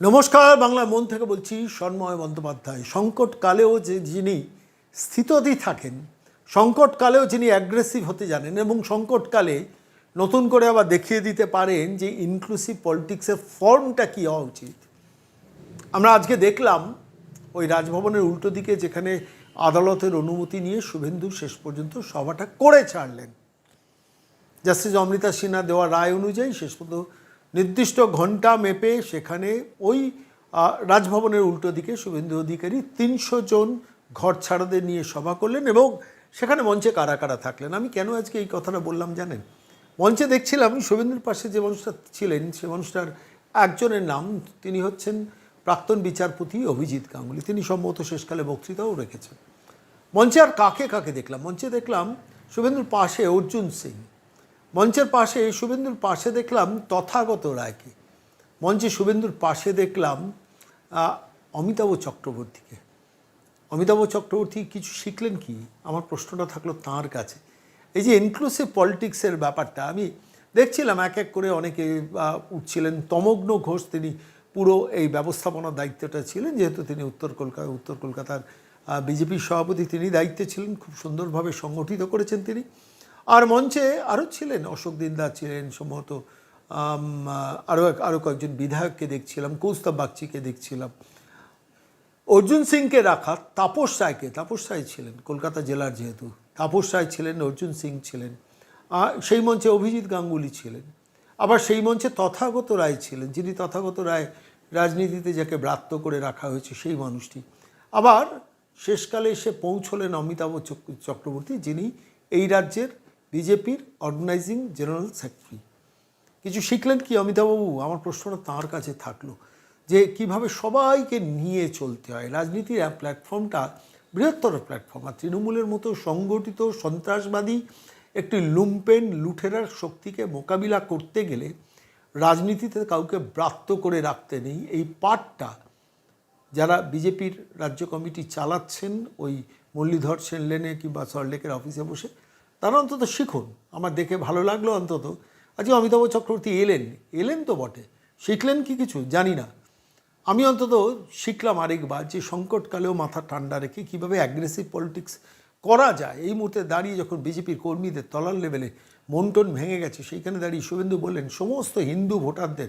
নমস্কার, বাংলা মন থেকে বলছি সন্ময় বন্দ্যোপাধ্যায়। সংকটকালেও যে যিনি স্থিতদি থাকেন, সংকটকালেও যিনি অ্যাগ্রেসিভ হতে জানেন এবং সংকটকালে নতুন করে আবার দেখিয়ে দিতে পারেন যে ইনক্লুসিভ পলিটিক্সের ফর্মটা কী হওয়া উচিত। আমরা আজকে দেখলাম ওই রাজভবনের উল্টো দিকে যেখানে আদালতের অনুমতি নিয়ে শুভেন্দু শেষ পর্যন্ত সভাটা করে ছাড়লেন। জাস্টিস অমৃতা সিনহা দেওয়া রায় অনুযায়ী শেষ পর্যন্ত নির্দিষ্ট ঘণ্টা মেপে সেখানে ওই রাজভবনের উল্টো দিকে শুভেন্দু অধিকারী তিনশো জন ঘর ছাড়াদের নিয়ে সভা করলেন এবং সেখানে মঞ্চে কারা কারা থাকলেন। আমি কেন আজকে এই কথাটা বললাম জানেন? মঞ্চে দেখছিলাম শুভেন্দুর পাশে যে মানুষটা ছিলেন, সে মানুষটার একজনের নাম, তিনি হচ্ছেন প্রাক্তন বিচারপতি অভিজিৎ গাঙ্গুলি। তিনি সম্ভবত শেষকালে বক্তৃতাও রেখেছেন। মঞ্চে আর কাকে কাকে দেখলাম? মঞ্চে দেখলাম শুভেন্দুর পাশে অর্জুন সিং। মঞ্চের পাশে, শুভেন্দুর পাশে দেখলাম তথাগত রায়কে। মঞ্চে শুভেন্দুর পাশে দেখলাম অমিতাভ চক্রবর্তীকে। অমিতাভ চক্রবর্তী কিছু শিখলেন কি? আমার প্রশ্নটা থাকল তার কাছে। এই যে ইনক্লুসিভ পলিটিক্সের ব্যাপারটা, আমি দেখছিলাম এক এক করে অনেকে উঠছিলেন। তমগ্ন ঘোষ তিনি পুরো এই ব্যবস্থাপনার দায়িত্বটা ছিলেন, যেহেতু তিনি উত্তর কলকাতা উত্তর কলকাতার বিজেপির সভাপতি তিনি দায়িত্বে ছিলেন। খুব সুন্দরভাবে সংগঠিত করেছেন তিনি। আর মঞ্চে আরও ছিলেন, অশোক দিনদার ছিলেন সম্ভবত আরও আরও কয়েকজন বিধায়ককে দেখছিলাম, কৌস্তব বাগচিকে দেখছিলাম। অর্জুন সিংকে রাখা তাপস রায়কে, তাপস রায় ছিলেন কলকাতা জেলার যেহেতু, তাপস রায় ছিলেন, অর্জুন সিং ছিলেন সেই মঞ্চে অভিজিৎ গাঙ্গুলি ছিলেন। আবার সেই মঞ্চে তথাগত রায় ছিলেন, যিনি তথাগত রায় রাজনীতিতে যাকে ব্রাত্য করে রাখা হয়েছে সেই মানুষটি। আবার শেষকালে এসে পৌঁছলেন অমিতাভ চক্রবর্তী, যিনি এই রাজ্যের বিজেপির অর্গানাইজিং জেনারেল সেক্রেটারি। কিছু শিখলেন কি অমিতাভবাবু? আমার প্রশ্নটা তাঁর কাছে থাকল যে কীভাবে সবাইকে নিয়ে চলতে হয়। রাজনীতির প্ল্যাটফর্মটা বৃহত্তর প্ল্যাটফর্ম, আর তৃণমূলের মতো সংগঠিত সন্ত্রাসবাদী একটি লুম্পেন লুঠেরার শক্তিকে মোকাবিলা করতে গেলে রাজনীতিতে কাউকে ব্রাত্য করে রাখতে নেই। এই পাঠটা যারা বিজেপির রাজ্য কমিটি চালাচ্ছেন, ওই মুরলীধর সেন লেনে কিংবা সল্টলেকের অফিসে বসে তারা অন্তত শিখুন। আমার দেখে ভালো লাগল অন্তত। আজকে অমিতাভ চক্রবর্তী এলেন? এলেন তো বটে। শিখলেন কি কিছু? জানি না। আমি অন্তত শিখলাম আরেকবার যে সংকটকালেও মাথা ঠান্ডা রেখে কীভাবে অ্যাগ্রেসিভ পলিটিক্স করা যায়। এই মুহূর্তে দাঁড়িয়ে যখন বিজেপির কর্মীদের তলার লেভেলে মন্টন ভেঙে গেছে, সেইখানে দাঁড়িয়ে শুভেন্দু বললেন, সমস্ত হিন্দু ভোটারদের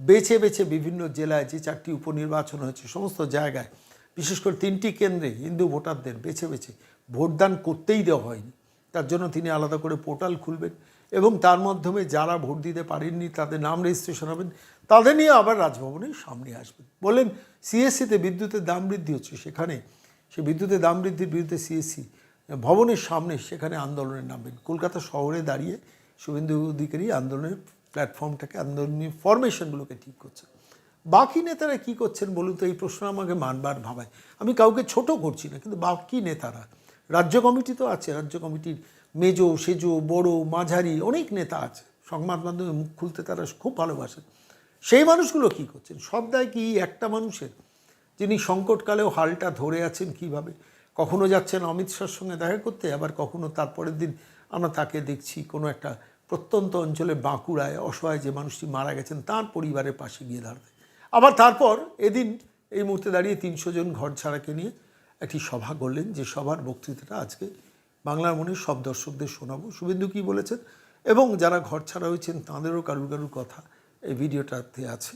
বেছে বেছে বিভিন্ন জেলায় যে চারটি উপনির্বাচন হয়েছে, সমস্ত জায়গায়, বিশেষ করে তিনটি কেন্দ্রে হিন্দু ভোটারদের বেছে বেছে ভোটদান করতেই দেওয়া হয়নি। তার জন্য তিনি আলাদা করে পোর্টাল খুলবেন এবং তার মাধ্যমে যারা ভোট দিতে পারেননি, তাদের নাম রেজিস্ট্রেশন হবেন, তাদের নিয়ে আবার রাজভবনের সামনে আসবেন। বললেন, সিএসসিতে বিদ্যুতের দাম বৃদ্ধি হচ্ছে, সেখানে সে বিদ্যুতের দাম বৃদ্ধির বিরুদ্ধে সিএসসি ভবনের সামনে সেখানে আন্দোলনে নামবেন। কলকাতা শহরে দাঁড়িয়ে শুভেন্দু অধিকারী আন্দোলনের প্ল্যাটফর্মটাকে, আন্দোলনী ফরমেশনগুলোকে ঠিক করছে বাকি নেতারা কি করছেন বলুন তো? এই প্রশ্ন আমাকে মানবার ভাবায়। আমি কাউকে ছোট করছি না, কিন্তু বাকি নেতারা রাজ্য কমিটি তো আছে, রাজ্য কমিটির মেজো, সেজো, বড়, মাঝারি অনেক নেতা আছে। সংবাদ মাধ্যমে মুখ খুলতে তারা খুব ভালোবাসেন সেই মানুষগুলো কি করছেন? সব দায় কি একটা মানুষের? যিনি সংকটকালেও হালটা ধরে আছেন কীভাবে? কখনো যাচ্ছেন অমিত শাহর সঙ্গে দেখা করতে? আবার কখনো তারপরের দিন আমরা তাকে দেখছি কোনো একটা প্রত্যন্ত অঞ্চলে বাঁকুড়ায় অসহায় যে মানুষটি মারা গেছেন, তার পরিবারের পাশে গিয়ে দাঁড়াতে। আবার তারপর এদিন এই মুহূর্তে দাঁড়িয়ে তিনশো জন ঘর ছাড়াকে নিয়ে একটি সভা করলেন যে সভার বক্তৃতাটা আজকে বাংলার মনে সব দর্শকদের শোনাবো। শুভেন্দু কী বলেছেন? এবং যারা ঘর ছাড়া হয়েছেন তাঁদেরও কারুর কারুর কথা এই ভিডিওটাতে আছে।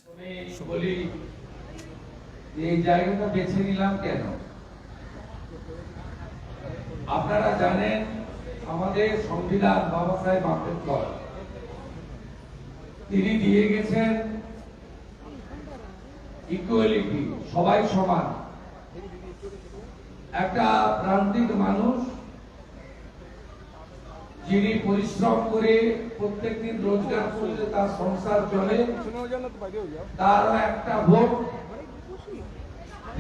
বেছে নিলাম কেন? আপনারা জানেন, আমাদের সংবিধান বাবা সাহেব আম্বেদকর তিনি দিয়ে গেছেন ইকুয়ালিটি সবাই সমান। একটা প্রান্তিক মানুষ যিনি পরিশ্রম করে প্রত্যেকদিন রোজগার করলে তার সংসার চলে তার একটা ভোট।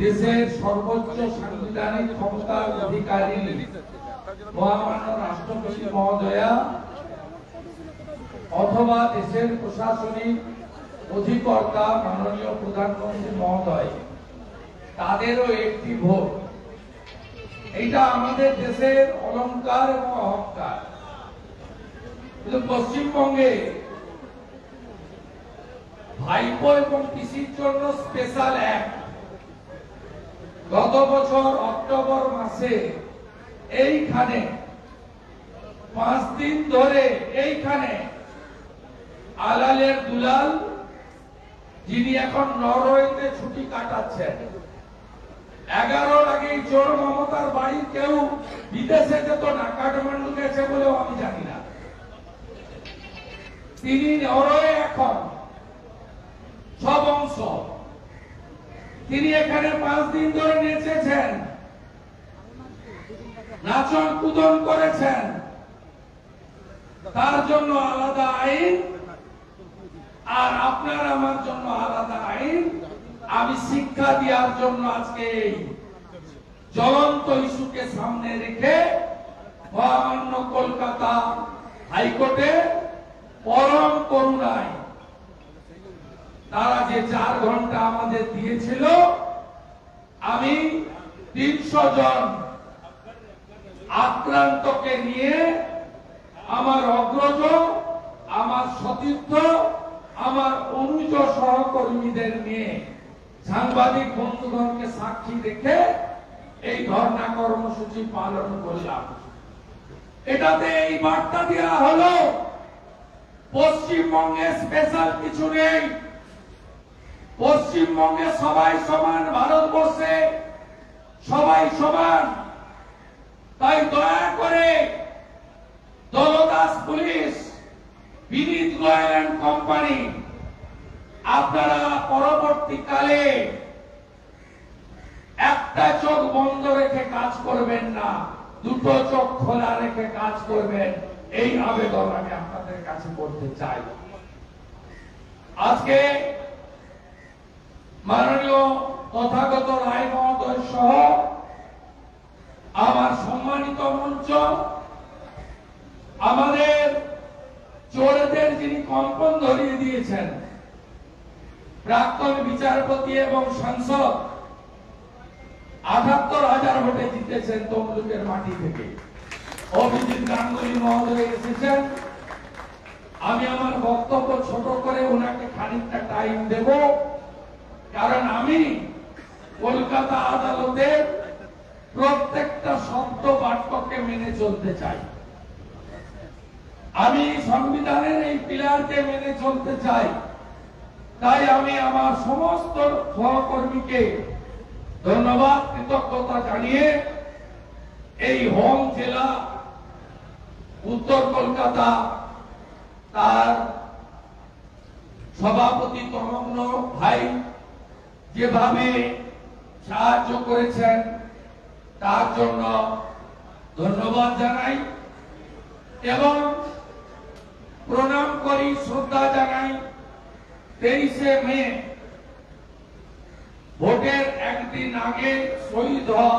দেশের সর্বোচ্চ সাংবিধানিক ক্ষমতার অধিকারী মহামান্য রাষ্ট্রপতি মহোদয়া অথবা দেশের প্রশাসনিক অধিকর্তা মাননীয় প্রধানমন্ত্রী মহোদয়, তাদেরও একটি ভোট। এটা আমাদের দেশের অলংকার এবং অহংকার। পশ্চিমবঙ্গে ভাইপো এবং কৃষির জন্য স্পেশাল অ্যাক্ট গত বছর অক্টোবর মাসে এইখানে পাঁচ দিন ধরে এইখানে আলালের দুলাল, যিনি এখন নরওয়েতে ছুটি কাটাচ্ছেন। এগারোর আগে চোর মমতার বাড়ির কেউ বিদেশে যেত না কাঠমান্ডু গেছে বলেও আমি জানি না। তিনি নরওয়ে এখন সব অংশ। তিনি এখানে পাঁচ দিন ধরে নেচেছেন। নাচন কুদন করেছেন। তার জন্য আলাদা আইন। আর আপনার আমার জন্য আলাদা আইন। আমি শিক্ষা দেওয়ার জন্য আজকে জ্বলন্ত ইস্যুকে সামনে রেখে মহামান্য কলকাতা হাইকোর্টে পরম করুণায় তারা যে চার ঘণ্টা আমাদের দিয়েছিল, আমি তিনশো জন আক্রান্তকে নিয়ে আমার অগ্রজ, আমার সতীর্থ, আমার অনুজ সহকর্মীদের নিয়ে সাংবাদিক বন্ধুগণকে সাক্ষী রেখে এই ধর্ণা কর্মসূচি পালন করলাম। এটাতে এই বার্তা দেওয়া হলো, পশ্চিমবঙ্গে স্পেশাল কিছু নেই। পশ্চিমবঙ্গে সবাই সমান, ভারতবর্ষে সবাই সমান। তাই দয়া করে দলদাস পুলিশ, বিনীত গোয়েল কোম্পানি, আপনারা পরবর্তীকালে একটা চোখ বন্ধ রেখে কাজ করবেন না, দুটো চোখ খোলা রেখে কাজ করবেন। এই আবেদন আমি আপনাদের কাছে করতে চাই। আজকে মাননীয় তথাগত রায় মহোদয় সহ আমার সম্মানিত মঞ্চ, আমাদের চোরদের যিনি কম্পন ধরিয়ে দিয়েছেন প্রাক্তন বিচারপতি এবং সাংসদ আটাত্তর হাজার ভোটে জিতেছেন তমলুকের মাটি থেকে। অভিজিৎ গাঙ্গুলি মহোদয় এসেছেন। আমি আমার বক্তব্য ছোট করে ওনাকে খানিকটা টাইম দেব। কারণ আমি কলকাতা আদালতের প্রত্যেকটা শব্দ বাক্যকে মেনে চলতে চাই। আমি সংবিধানের এই পিলারকে মেনে চলতে চাই। তাই আমি আমার সমস্ত সহকর্মীকে ধন্যবাদ, কৃতজ্ঞতা জানিয়ে এই হোম জেলা উত্তর কলকাতা তার সভাপতি তমগ্ন ভাই যেভাবে সাহায্য করেছেন, তার জন্য ধন্যবাদ জানাই এবং প্রণাম করি, শ্রদ্ধা জানাই। তেইশে মে, ভোটের একদিন আগে শহীদ হওয়া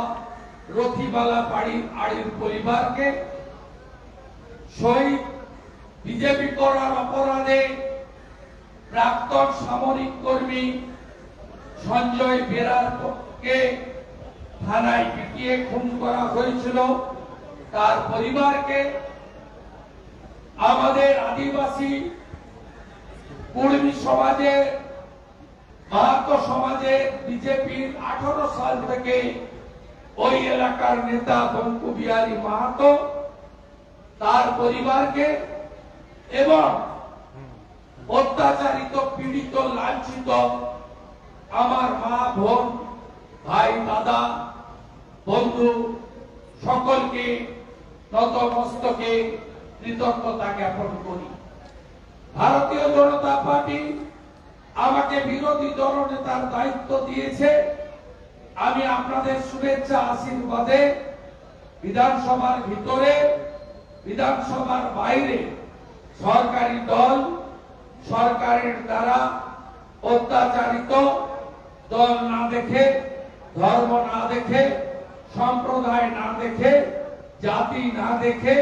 রথিবালা বাড়ির আড়ির পরিবারকে শহীদ বিজেপি করার অপরাধে প্রাক্তন সামরিক কর্মী সঞ্জয় বেরারকে থানায় পিটিয়ে খুন করা হয়েছিল। তার পরিবারকে আমাদের আদিবাসী কর্মী সমাজে মাহাতো সমাজে বিজেপির আঠারো সাল থেকে ওই এলাকার নেতা বঙ্কু বিহারী মাহাতো তার পরিবারকে এবং অত্যাচারিত, পীড়িত, লাঞ্ছিত আমার মা, বোন, ভাই, দাদা, বন্ধু সকলকে নতমস্তকে কৃতজ্ঞতা জ্ঞাপন করি। ভারতীয় জনতা পার্টি আমাকে বিরোধী দলনেতার দায়িত্ব দিয়েছে। আমি আপনাদের শুভেচ্ছা আশীর্বাদে বিধানসভার ভিতরে, বিধানসভার বাইরে সরকারি দল, সরকারের দ্বারা অত্যাচারিত দল না দেখে, ধর্ম না দেখে, সম্প্রদায় না দেখে, জাতি না দেখে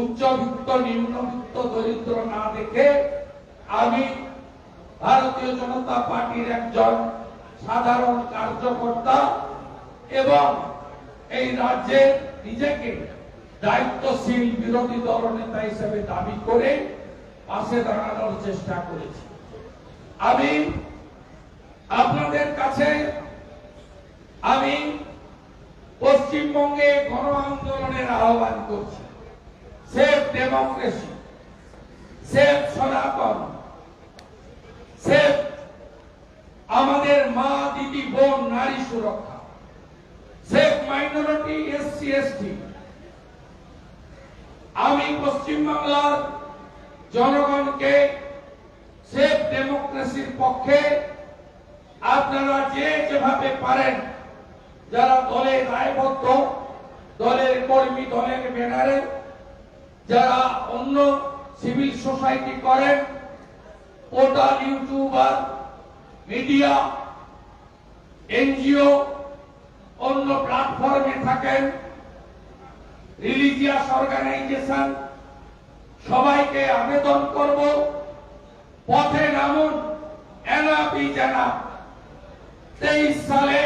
উচ্চবিত্ত, নিম্নবিত্ত, দরিদ্র না দেখে আমি ভারতীয় জনতা পার্টির একজন সাধারণ কার্যকর্তা এবং এই রাজ্যে নিজেকে দায়িত্বশীল বিরোধী দলনেতা হিসেবে দাবি করে পাশে দাঁড়ানোর চেষ্টা করেছি। আমি আপনাদের কাছে, আমি পশ্চিমবঙ্গে গণ আন্দোলনের আহ্বান করছি। Safe democracy, safe Sanatan, safe আমাদের মা, দিদি, বোন, নারী সুরক্ষা, সেফ মাইনরিটি এসসি এসটি আমি পশ্চিমবাংলার জনগণকে সেফ ডেমোক্রেসির পক্ষে আপনারা যে যেভাবে পারেন, যারা দলে দায়বদ্ধ, দলের কর্মী, দলের ব্যানারে যারা অন্য সিভিল সোসাইটি করেন পোর্টাল ইউটিউবার, মিডিয়া, এনজিও, অন্য প্ল্যাটফর্মে থাকেন, রিলিজিয়াস অর্গানাইজেশন, সবাইকে আবেদন করব, পথে নামুন এনআপি জানা। তেইশ সালে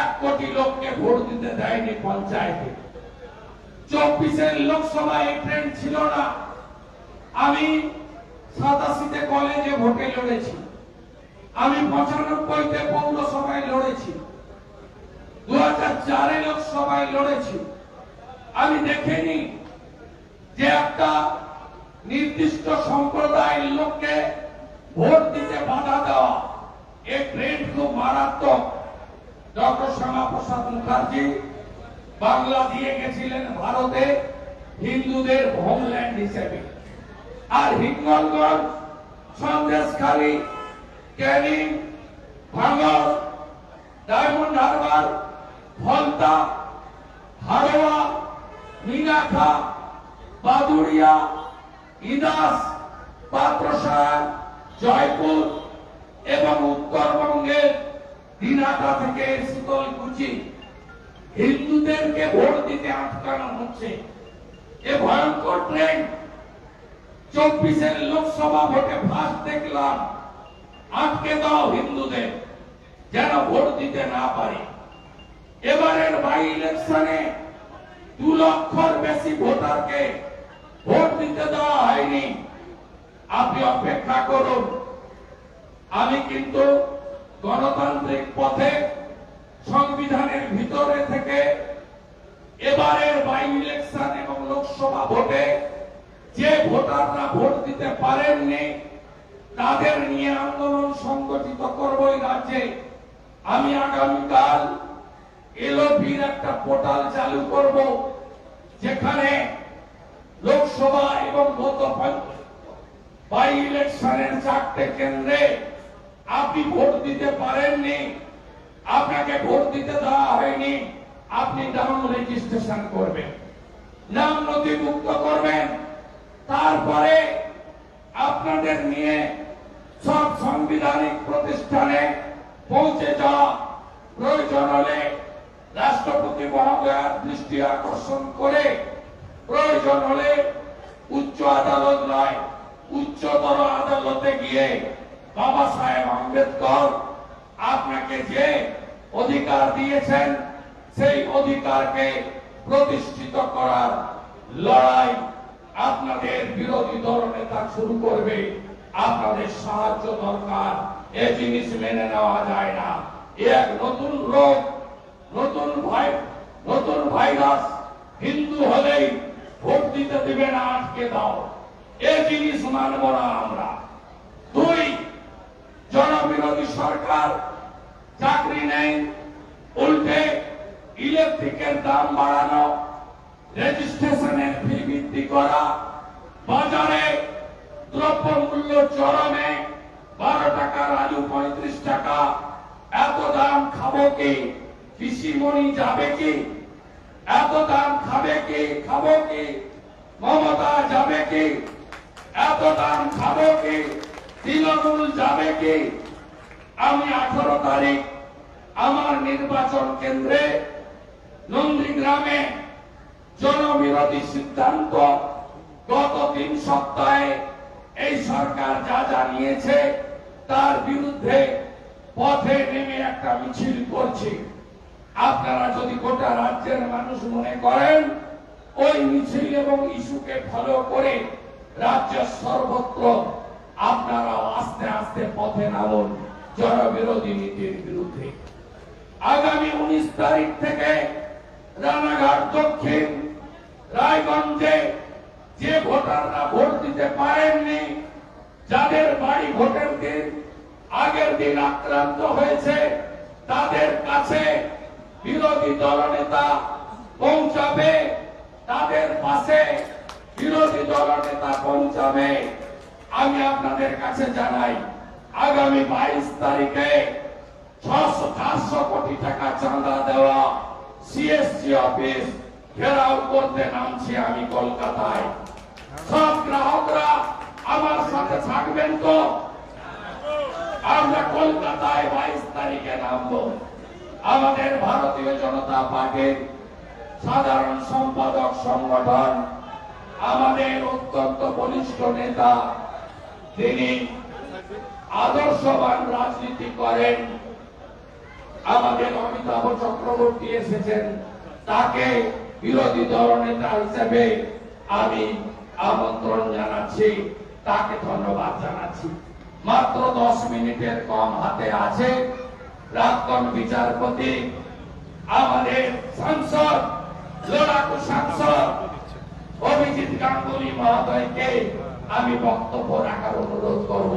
এক কোটি লোককে ভোট দিতে দেয়নি পঞ্চায়েতে। চব্বিশের লোকসভায় এই ট্রেন্ড ছিল না। আমি সাতাশিতে কলেজে ভোটে লড়েছি। আমি পঁচানব্বইতে পৌরসভায় লড়েছি। দু হাজার চারে লোকসভায় লড়েছি। আমি দেখিনি যে একটা নির্দিষ্ট সম্প্রদায়ের লোককে ভোট দিতে বাধা দেওয়া এই ট্রেন্ড খুব মারাত্মক। ডক্টর শ্যামাপ্রসাদ মুখার্জি বাংলা দিয়ে গেছিলেন ভারতে হিন্দুদের হোমল্যান্ড হিসেবে। আর হিঙ্গলগঞ্জ সন্দেশখালী, ক্যানিং ভাঙর ডায়মন্ড হারবার ফলতা হারোয়া মিনাখা বাদুড়িয়া, ইদাস পাত্রসার জয়পুর এবং উত্তরবঙ্গের দিনাটা থেকে শীতলকুচি হিন্দুদেরকে ভোট দিতে আটকানো হচ্ছে। এ ভয়ঙ্কর চব্বিশের লোকসভা ভোটে ফার্স্ট দেখলাম। আটকে দাও হিন্দুদের, যেন ভোট দিতে না পারে। এবারের বাই ইলেকশনে দু লক্ষর বেশি ভোটারকে ভোট দিতে দেওয়া হয়নি। আপনি অপেক্ষা করুন। আমি কিন্তু গণতান্ত্রিক পথে সংবিধানের ভিতরে থেকে এবারের বাই ইলেকশন এবং লোকসভা ভোটে যে ভোটাররা ভোট দিতে পারেননি, তাদের নিয়ে আন্দোলন সংগঠিত করব এই রাজ্যে। আমি আগামীকাল এলওপির একটা পোর্টাল চালু করব, যেখানে লোকসভা এবং গত বাই ইলেকশনের চারটে কেন্দ্রে আপনি ভোট দিতে পারেননি আপনাকে ভোট দিতে দেওয়া হয়নি। আপনি নাম রেজিস্ট্রেশন করবেন। নাম নথিভুক্ত করবেন। তারপরে আপনাদের নিয়ে সব সাংবিধানিক প্রতিষ্ঠানে পৌঁছে যাওয়া প্রয়োজন হলে রাষ্ট্রপতি মহোদয়ার দৃষ্টি আকর্ষণ করে প্রয়োজন হলে উচ্চ আদালত নয়, উচ্চতর আদালতে গিয়ে বাবা সাহেব আম্বেদকর আপনাকে যে অধিকার দিয়েছেন, সেই অধিকারকে প্রতিষ্ঠিত করার লড়াই আপনাদের বিরোধী দল নেতা শুরু করবে। আপনাদের সাহায্য দরকার, এ জিনিস মেনে নেওয়া যায় না। এক নতুন রোগ, নতুন ভাই, নতুন ভাইরাস। হিন্দু হলেই ভোট দিতে দিবে না, আটকে দাও। এ জিনিস মানব না আমরা। দুই জনবিরোধী সরকার চাকরি নেই, উল্টে ইলেকট্রিকের দাম বাড়ানো রেজিস্ট্রেশনের ফি বৃদ্ধি করা, বাজারে দ্রব্য মূল্য চরমে বারো টাকার আলু পঁয়ত্রিশ টাকা, এত দাম খাব কি? কৃষিমণি যাবে কি? এত দাম খাবে কি? খাব কি? মমতা যাবে কি? এত দাম খাব কি? তৃণমূল যাবে কি? আমি আঠারো তারিখ আমার নির্বাচন কেন্দ্রে নন্দীগ্রামে জনবিরোধী সিদ্ধান্ত গত তিন সপ্তাহে এই সরকার যা যা নিয়েছে তার বিরুদ্ধে পথে নেমে একটা মিছিল করছি। আপনারা যদি গোটা রাজ্যের মানুষ মনে করেন, ওই মিছিল এবং ইস্যুকে ফলো করে রাজ্যের সর্বত্র আপনারাও আস্তে আস্তে পথে নামুন জনবিরোধী নীতির বিরুদ্ধে। আগামী উনিশ তারিখ থেকে রানাঘাট দক্ষিণ, রায়গঞ্জে যে ভোটাররা ভোট দিতে পারেননি, যাদের বাড়ি ভোটের দিন আগের দিন আক্রান্ত হয়েছে, তাদের কাছে বিরোধী দলনেতা পৌঁছাবে, তাদের পাশে বিরোধী দলনেতা পৌঁছাবে। আমি আপনাদের কাছে জানাই, আগামী বাইশ তারিখে ছশো চারশো কোটি টাকা চাঁদা দেওয়া সিএসসি অফিস ঘেরাও করতে নামছি আমি কলকাতায়। সব গ্রাহকরা আমার সাথে থাকবেন তো? আমরা কলকাতায় বাইশ তারিখে নামবো। আমাদের ভারতীয় জনতা পার্টির সাধারণ সম্পাদক সংগঠন, আমাদের অত্যন্ত বলিষ্ঠ নেতা তিনি আদর্শবান রাজনীতি করেন। আমাদের অমিতাভ চক্রবর্তী এসেছেন। তাকে বিরোধী দলনেতা হিসেবে আমি আমন্ত্রণ জানাচ্ছি। তাকে ধন্যবাদ জানাচ্ছি। মাত্র দশ মিনিটের কম হাতে আছে। প্রাক্তন বিচারপতি, আমাদের সাংসদ, লড়াকু সাংসদ, অভিজিৎ গাঙ্গুলি মহোদয়কে আমি বক্তব্য রাখার অনুরোধ করব।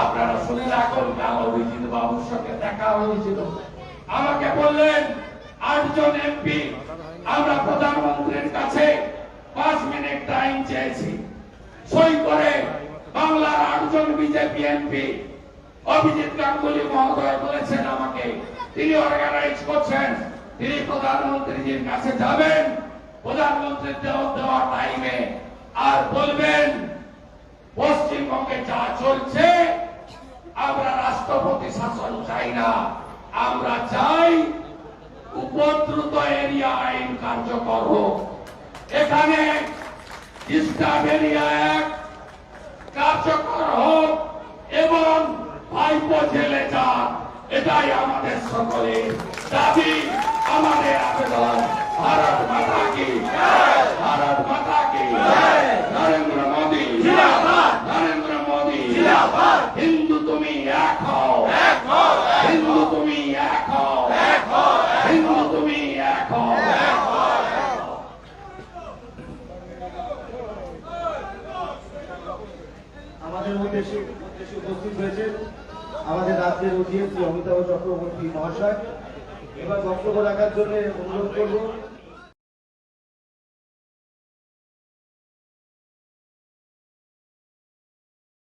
আপনারা শুনে রাখুন কাল অভিজিৎ বাবুর সঙ্গে দেখা হয়েছিল। আমাকে বললেন, আটজন এমপি, আমরা প্রধানমন্ত্রীর কাছে পাঁচ মিনিট টাইম চেয়েছি। সই করে বাংলার আটজন বিজেপি এমপি, অভিজিৎ গাঙ্গুলি মহোদয় বলেছেন আমাকে, তিনি অর্গানাইজ করছেন, তিনি প্রধানমন্ত্রীজির কাছে যাবেন, প্রধানমন্ত্রীর দেওয়া টাইমে আর বলবেন পশ্চিমবঙ্গে যা চলছে, আমরা রাষ্ট্রপতি শাসন চাই না। আমরা চাই উপদ্রুত এরিয়া আইন কার্যকর হোক। এখানে কার্যকর হোক এবং ভাইপো জেলে যান এটাই আমাদের সকলের দাবি। আমাদের আবেদন, ভারত মাতা কি ভারত মাতা কি নরেন্দ্র মোদী নরেন্দ্র মোদী হিন্দু তুমি এক হও হিন্দু তুমি এক হও হিন্দু তুমি এক হও আমাদের মধ্যে এসে এসে উপস্থিত হয়েছেন আমাদের রাজ্যের মহাশয় এবার বক্তব্য রাখার জন্য অনুরোধ করব।